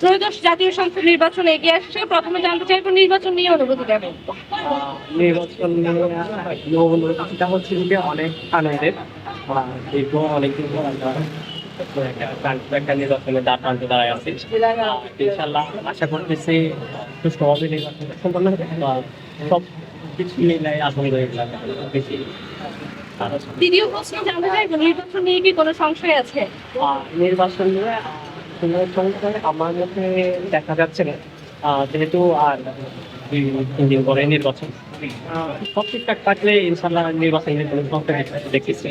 ত্রয়োদশ জাতীয় সংসদ নির্বাচনে এগিয়ে আসছে। প্রথমে জানতে চাইব নির্বাচন নিয়ে অনুভূতি কেমন? নির্বাচন নিয়ে অনুভূতিটা হচ্ছে যে অনেক আনন্দের। দীর্ঘ অনেকদিন পর আমরা একটা নির্বাচনে প্রান্তে দাঁড়ায় আছি। ইনশাল্লাহ আশা করতেছি সুষ্ঠুভাবে নির্বাচন সম্পন্ন হবে। সব কিছু মিলাই আলহামদুলিল্লাহ বেশি। ভালো দ্বিতীয় প্রশ্ন জানতে চাইব নির্বাচন নিয়ে কি কোনো সংশয় আছে? নির্বাচন নিয়ে আহ, কোনো আমার মতে দেখা যাচ্ছে না। যেহেতু আর তিন পরে নির্বাচন। সব ঠিকঠাক থাকলে ইনশাল্লাহ নির্বাচন দেখতেছি।